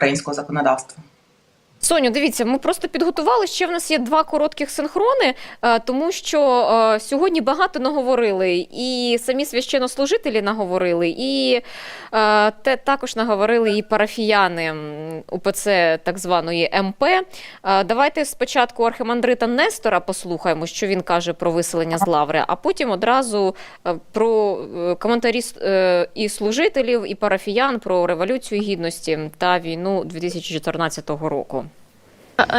українського законодавства. Соню, дивіться, ми просто підготували. Ще в нас є два коротких синхрони, е, тому що е, сьогодні багато наговорили, і самі священнослужителі наговорили, і е, те також наговорили і парафіяни УПЦ так званої МП. Давайте спочатку архимандрита Нестора послухаємо, що він каже про виселення з лаври, а потім одразу про коментарі і служителів, і парафіян про революцію гідності та війну 2014 року.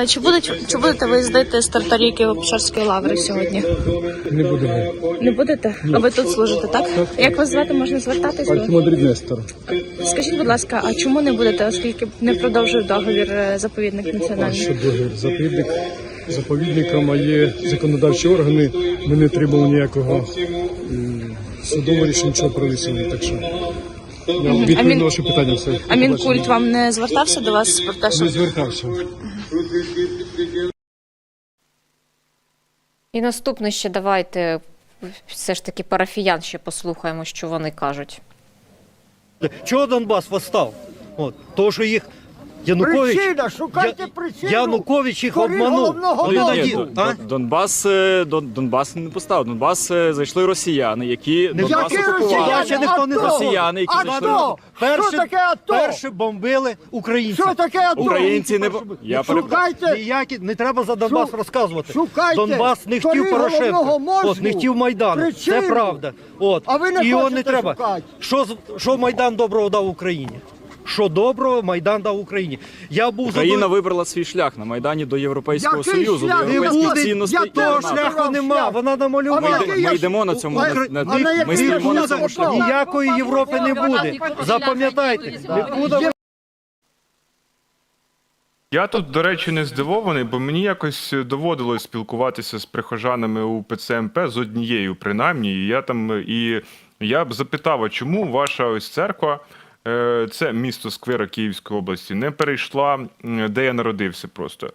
Чи будете, чи будете ви їздити з Тартарі Києво-Печерської лаври сьогодні? Не будемо. Не будете? А ви тут служите, так? Як вас звати, можна звертатись? до Нестор. Скажіть, будь ласка, а чому не будете, оскільки не продовжує договір е, заповідник А національний? що договір? Заповідник заповідником, а є законодавчі органи. Ми не отримали ніякого м, судового рішення нічого про. Так що я відповів на ваше питання. Все. А Мінкульт вам не звертався до вас про те, що не звертався. І наступне ще давайте все ж таки парафіян ще послухаємо, що вони кажуть. Чого Донбас восстав? От, того, що їх Янукович, Причина, шукайте Я- причину. Янукович їх обманув. головного Вони наді- а? Дон- Донбас, е, Дон, Донбас не поставив. Донбас е, зайшли росіяни, які Не Донбас які окупували. росіяни? Ще ніхто не АТО? Росіяни, які АТО? зайшли. Перші, Що таке АТО? перші бомбили українців. Що таке АТО? Українці не бо- я. Шукайте, Ніякі, не треба за Донбас Шу- розказувати. шукайте Донбас не хотів корінь Порошенка. головного мозку. От, не хотів Майдану. Причину. Це правда. От. А ви не І його хочете не треба. шукати. Що, з- що Майдан доброго дав Україні? Що доброго Майдан дав Україні? Я був Україна задов- вибрала свій шлях на майдані до Європейського Який Союзу, шлях? до європейських буде цінностей. я Того шляху шлях. нема, вона намалювала. Ми, ми йдемо на цьому Укра- на, на, на ми стоїмо на цьому шляху. Ніякої Європи не буде. Запам'ятайте, Я тут, до речі, не здивований, бо мені якось доводилось спілкуватися з прихожанами у ПЦМП з однією, принаймні. І я там і я б запитав, а чому ваша ось церква, це місто Сквера Київської області, не перейшла, де я народився просто.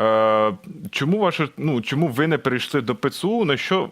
Е, Чому ваша, ну чому ви не перейшли до ПЦУ? На що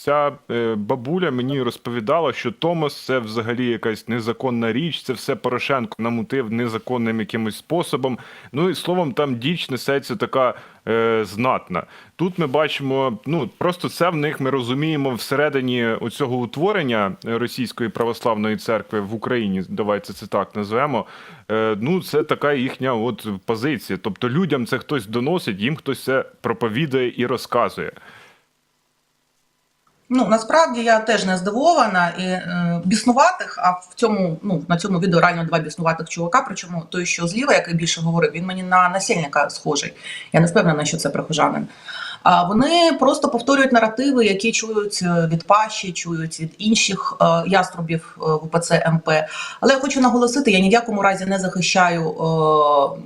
ця е, бабуля мені розповідала, що Томос це взагалі якась незаконна річ, це все Порошенко намутив незаконним якимось способом. Ну і словом, там діч несеться така е, знатна. Тут ми бачимо, ну просто це в них ми розуміємо всередині оцього утворення Російської православної церкви в Україні. Давайте це так назвемо. Е, ну, це така їхня от позиція. Тобто людям це хтось доносить, їм хтось це проповідує і розказує. Ну насправді я теж не здивована і е, біснуватих. А в цьому ну на цьому відео реально два біснуватих чувака. Причому той, що зліва, який більше говорив, він мені на насильника схожий. Я не впевнена, що це прихожанин. А вони просто повторюють наративи, які чують е, від Паші, чують від інших е, яструбів е, в УПЦ МП. Але я хочу наголосити, я ні в якому разі не захищаю е,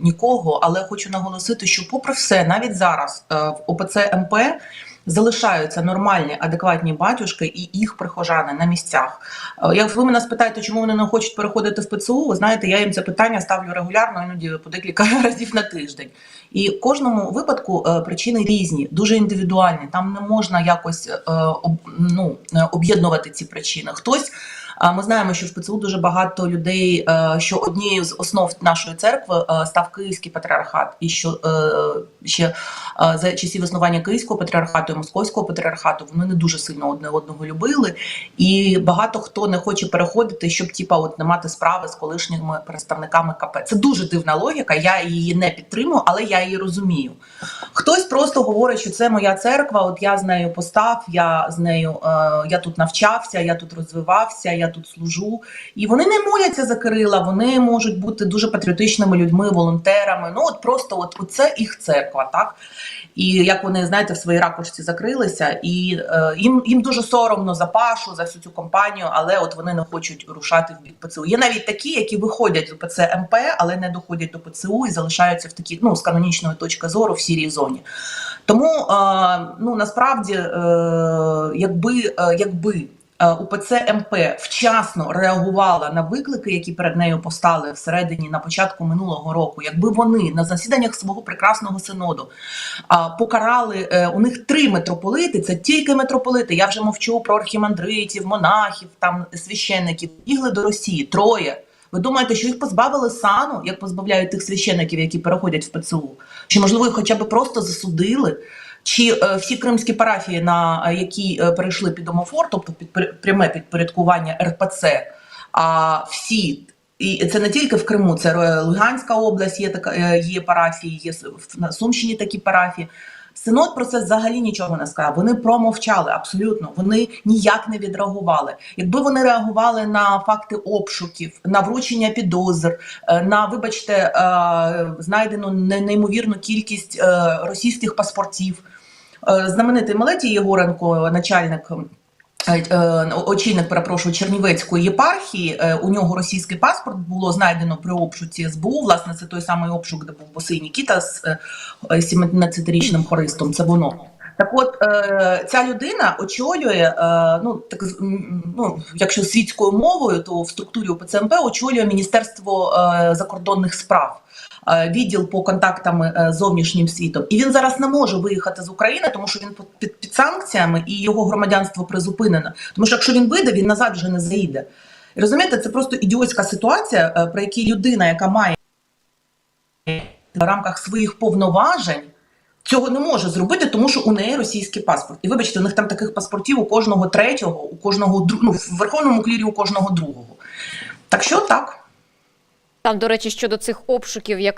нікого, але хочу наголосити, що, попри все, навіть зараз е, в УПЦ МП залишаються нормальні, адекватні батюшки і їх прихожани на місцях. Е, Як ви мене спитаєте, чому вони не хочуть переходити в ПЦУ, ви знаєте, я їм це питання ставлю регулярно, іноді по декілька разів на тиждень. І в кожному випадку е, причини різні, дуже індивідуальні. Там не можна якось е, ну, об'єднувати ці причини. Хтось. Ми знаємо, що в ПЦУ дуже багато людей, що однією з основ нашої церкви став Київський патріархат, і що ще за часів існування Київського патріархату і Московського патріархату вони не дуже сильно одне одного любили. І багато хто не хоче переходити, щоб типа от не мати справи з колишніми представниками КП. Це дуже дивна логіка. Я її не підтримую, але я її розумію. Хтось просто говорить, що це моя церква. От я з нею постав, я з нею е, я тут навчався, я тут розвивався, я тут служу. І вони не моляться за Кирила. Вони можуть бути дуже патріотичними людьми, волонтерами. Ну от просто от, от це їх церква, так. І як вони знаєте, в своїй ракушці закрилися, і е, їм їм дуже соромно за Пашу, за всю цю компанію, але от вони не хочуть рушати в бік ПЦУ. Є навіть такі, які виходять з ПЦ МП, але не доходять до ПЦУ і залишаються в такій, ну з канонічної точки зору в сірій зоні. Тому е, ну насправді, е, якби е, якби. Е, УПЦ МП вчасно реагувала на виклики, які перед нею постали всередині на початку минулого року. Якби вони на засіданнях свого прекрасного синоду покарали е, у них три митрополити. Це тільки митрополити. Я вже мовчу про архімандритів, монахів, там священників. Бігли до Росії троє. Ви думаєте, що їх позбавили сану, як позбавляють тих священиків, які переходять в ПЦУ? Чи можливо їх хоча б просто засудили? Чи е, всі кримські парафії, на е, які е, перейшли під омофор, тобто під пряме підпорядкування РПЦ, а всі. І це не тільки в Криму, це Луганська область, є така є парафії, є на Сумщині такі парафії. Синод про це взагалі нічого не сказав. Вони промовчали абсолютно. Вони ніяк не відреагували. Якби вони реагували на факти обшуків, на вручення підозр, е, на вибачте, е, знайдену неймовірну кількість е, російських паспортів. Знаменитий Мелетій Єгоренко, начальник. Е, е, Очільник, перепрошую, Чернівецької єпархії, е, у нього російський паспорт було знайдено при обшуці СБУ. Власне, це той самий обшук, де був босий Нікіта з е, 17-річним хористом. Це воно. Так от е, ця людина очолює, е, ну так ну, якщо світською мовою, то в структурі УПЦМП очолює Міністерство е, закордонних справ. Відділ по контактам з зовнішнім світом, і він зараз не може виїхати з України, тому що він під- під, санкціями і його громадянство призупинено. Тому що якщо він вийде, він назад вже не заїде. І розумієте, це просто ідіотська ситуація, при якій людина, яка має в рамках своїх повноважень, цього не може зробити, тому що у неї російський паспорт. І вибачте, у них там таких паспортів у кожного третього, у кожного ну, в верховному клірі у кожного другого. Так що так. Там, до речі, щодо цих обшуків, як